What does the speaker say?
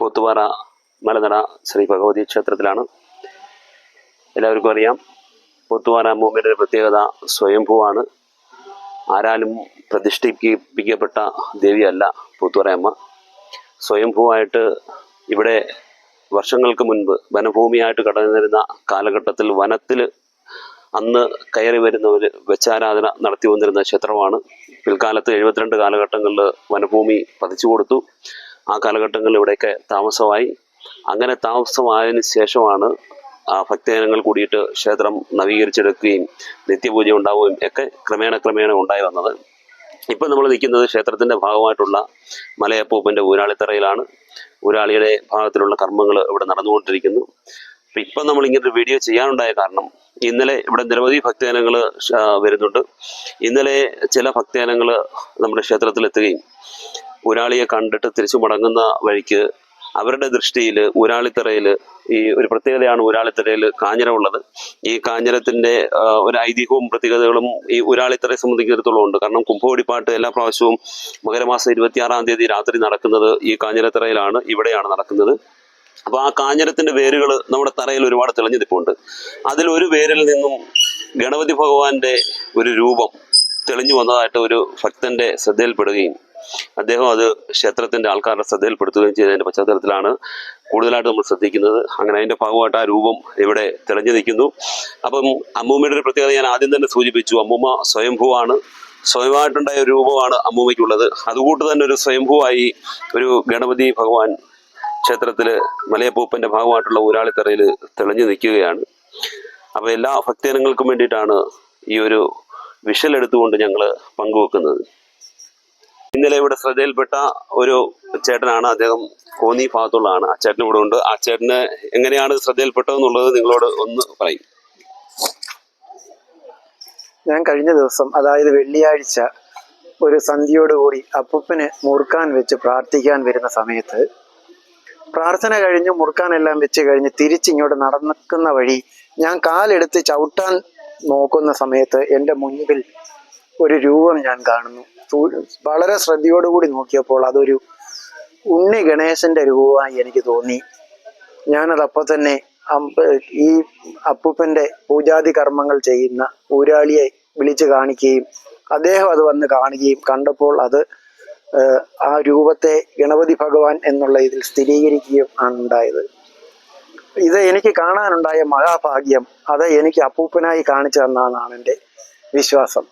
പോത്തുപാറ മലനട ശ്രീ ഭഗവതി ക്ഷേത്രത്തിലാണ്. എല്ലാവർക്കും അറിയാം പോത്തുപാറ മൂമ്പിന്റെ പ്രത്യേകത സ്വയംഭൂവാണ്. ആരാലും പ്രതിഷ്ഠിപ്പിക്കപ്പെട്ട ദേവിയല്ല പോത്തുപാറ അമ്മ സ്വയംഭൂവായിട്ട് ഇവിടെ വർഷങ്ങൾക്ക് മുൻപ് വനഭൂമിയായിട്ട് കടന്നിരുന്ന കാലഘട്ടത്തിൽ വനത്തിൽ അന്ന് കയറി വരുന്ന ഒരു വെച്ചാരാധന നടത്തി വന്നിരുന്ന ക്ഷേത്രമാണ്. പിൽക്കാലത്ത് എഴുപത്തിരണ്ട് കാലഘട്ടങ്ങളിൽ വനഭൂമി പതിച്ചു കൊടുത്തു. ആ കാലഘട്ടങ്ങളിൽ ഇവിടെയൊക്കെ താമസമായി. അങ്ങനെ താമസമായതിനു ശേഷമാണ് ആ ഭക്തജനങ്ങൾ കൂടിയിട്ട് ക്ഷേത്രം നവീകരിച്ചെടുക്കുകയും നിത്യപൂജ ഉണ്ടാവുകയും ഒക്കെ ക്രമേണ ക്രമേണ ഉണ്ടായി വന്നത്. ഇപ്പം നമ്മൾ നിൽക്കുന്നത് ക്ഷേത്രത്തിന്റെ ഭാഗമായിട്ടുള്ള മലയപ്പൂപ്പന്റെ ഊരാളിത്തറയിലാണ്. ഊരാളിയുടെ ഭാഗത്തിലുള്ള കർമ്മങ്ങൾ ഇവിടെ നടന്നുകൊണ്ടിരിക്കുന്നു. അപ്പം ഇപ്പം നമ്മൾ ഇങ്ങനെ ഒരു വീഡിയോ ചെയ്യാനുണ്ടായ കാരണം ഇന്നലെ ഇവിടെ നിരവധി ഭക്തജനങ്ങൾ വരുന്നുണ്ട്. ഇന്നലെ ചില ഭക്തജനങ്ങൾ നമ്മുടെ ക്ഷേത്രത്തിലെത്തുകയും ഊരാളിയെ കണ്ടിട്ട് തിരിച്ചു മടങ്ങുന്ന വഴിക്ക് അവരുടെ ദൃഷ്ടിയിൽ ഊരാളിത്തറയിൽ ഈ ഒരു പ്രത്യേകതയാണ് ഊരാളിത്തറയിൽ കാഞ്ഞിരം ഉള്ളത് ഈ കാഞ്ഞിരത്തിന്റെ ഒരു ഐതിഹ്യവും പ്രത്യേകതകളും ഈ ഊരാളിത്തറയെ സംബന്ധിക്കുന്നിടത്തോളം ഉണ്ട്. കാരണം കുംഭവടിപ്പാട്ട് എല്ലാ പ്രാവശ്യവും മകരമാസം ഇരുപത്തിയാറാം തീയതി രാത്രി നടക്കുന്നത് ഈ കാഞ്ഞിരത്തറയിലാണ് ഇവിടെയാണ് നടക്കുന്നത്. അപ്പോൾ ആ കാഞ്ഞിരത്തിന്റെ വേരുകൾ നമ്മുടെ തറയിൽ ഒരുപാട് തെളിഞ്ഞു അതിൽ ഒരു വേരിൽ നിന്നും ഗണപതി ഭഗവാന്റെ ഒരു രൂപം തെളിഞ്ഞു വന്നതായിട്ട് ഒരു ഭക്തന്റെ ശ്രദ്ധയിൽപ്പെടുകയും അദ്ദേഹം അത് ക്ഷേത്രത്തിന്റെ ആൾക്കാരുടെ ശ്രദ്ധയിൽപ്പെടുത്തുകയും ചെയ്തതിന്റെ പശ്ചാത്തലത്തിലാണ് കൂടുതലായിട്ട് നമ്മൾ ശ്രദ്ധിക്കുന്നത്. അങ്ങനെ അതിന്റെ ഭാഗമായിട്ട് ആ രൂപം ഇവിടെ തെളിഞ്ഞു നിൽക്കുന്നു അപ്പം അമ്മൂമ്മയുടെ ഒരു പ്രത്യേകത ഞാൻ ആദ്യം തന്നെ സൂചിപ്പിച്ചു. അമ്മൂമ്മ സ്വയംഭൂവാണ്. സ്വയമായിട്ടുണ്ടായ ഒരു രൂപമാണ് അമ്മൂമ്മയ്ക്കുള്ളത്. അതുകൂട്ട് തന്നെ ഒരു സ്വയംഭൂവായി ഒരു ഗണപതി ഭഗവാൻ ക്ഷേത്രത്തിൽ മലയപ്പൂപ്പന്റെ ഭാഗമായിട്ടുള്ള ഊരാളിത്തറയിൽ തെളിഞ്ഞു നിൽക്കുകയാണ്. അപ്പോൾ എല്ലാ ഭക്തജനങ്ങൾക്കും വേണ്ടിയിട്ടാണ് ഈ ഒരു വിഷൽ എടുത്തുകൊണ്ട് ഞങ്ങൾ പങ്കുവെക്കുന്നത്. ഇന്നലെ ഇവിടെ ശ്രദ്ധയിൽപ്പെട്ട ഒരു ചേട്ടനാണ് അദ്ദേഹം കോന്നി ഭാഗത്തുള്ളതാണ്. ആ ചേട്ടൻ ഇവിടെ ഉണ്ട്. ആ ചേട്ടന് എങ്ങനെയാണ് ശ്രദ്ധയിൽപ്പെട്ടതെന്നുള്ളത് നിങ്ങളോട് ഒന്ന് പറയും. ഞാൻ കഴിഞ്ഞ ദിവസം അതായത് വെള്ളിയാഴ്ച ഒരു സന്ധ്യയോടുകൂടി അപ്പൂപ്പന് മുറുക്കാൻ വെച്ച് പ്രാർത്ഥിക്കാൻ വരുന്ന സമയത്ത് പ്രാർത്ഥന കഴിഞ്ഞ് മുറുക്കാനെല്ലാം വെച്ച് കഴിഞ്ഞ് തിരിച്ചിങ്ങോട്ട് നടക്കുന്ന വഴി ഞാൻ കാലെടുത്ത് ചവിട്ടാൻ നോക്കുന്ന സമയത്ത് എന്റെ മുൻപിൽ ഒരു രൂപം ഞാൻ കാണുന്നു. വളരെ ശ്രദ്ധയോടുകൂടി നോക്കിയപ്പോൾ അതൊരു ഉണ്ണി ഗണേശന്റെ രൂപമായി എനിക്ക് തോന്നി. ഞാനത് അപ്പോൾ തന്നെ ഈ അപ്പൂപ്പന്റെ പൂജാതി കർമ്മങ്ങൾ ചെയ്യുന്ന ഊരാളിയെ വിളിച്ചു കാണിക്കുകയും അദ്ദേഹം അത് വന്ന് കാണുകയും കണ്ടപ്പോൾ അത് ആ രൂപത്തെ ഗണപതി ഭഗവാൻ എന്നുള്ള ഇതിൽ സ്ഥിരീകരിക്കുകയും ആണ് ഉണ്ടായത്. ഇത് എനിക്ക് കാണാനുണ്ടായ മഹാഭാഗ്യം അത് എനിക്ക് അപ്പൂപ്പനായി കാണിച്ചു തന്നാണ് എന്റെ വിശ്വാസം.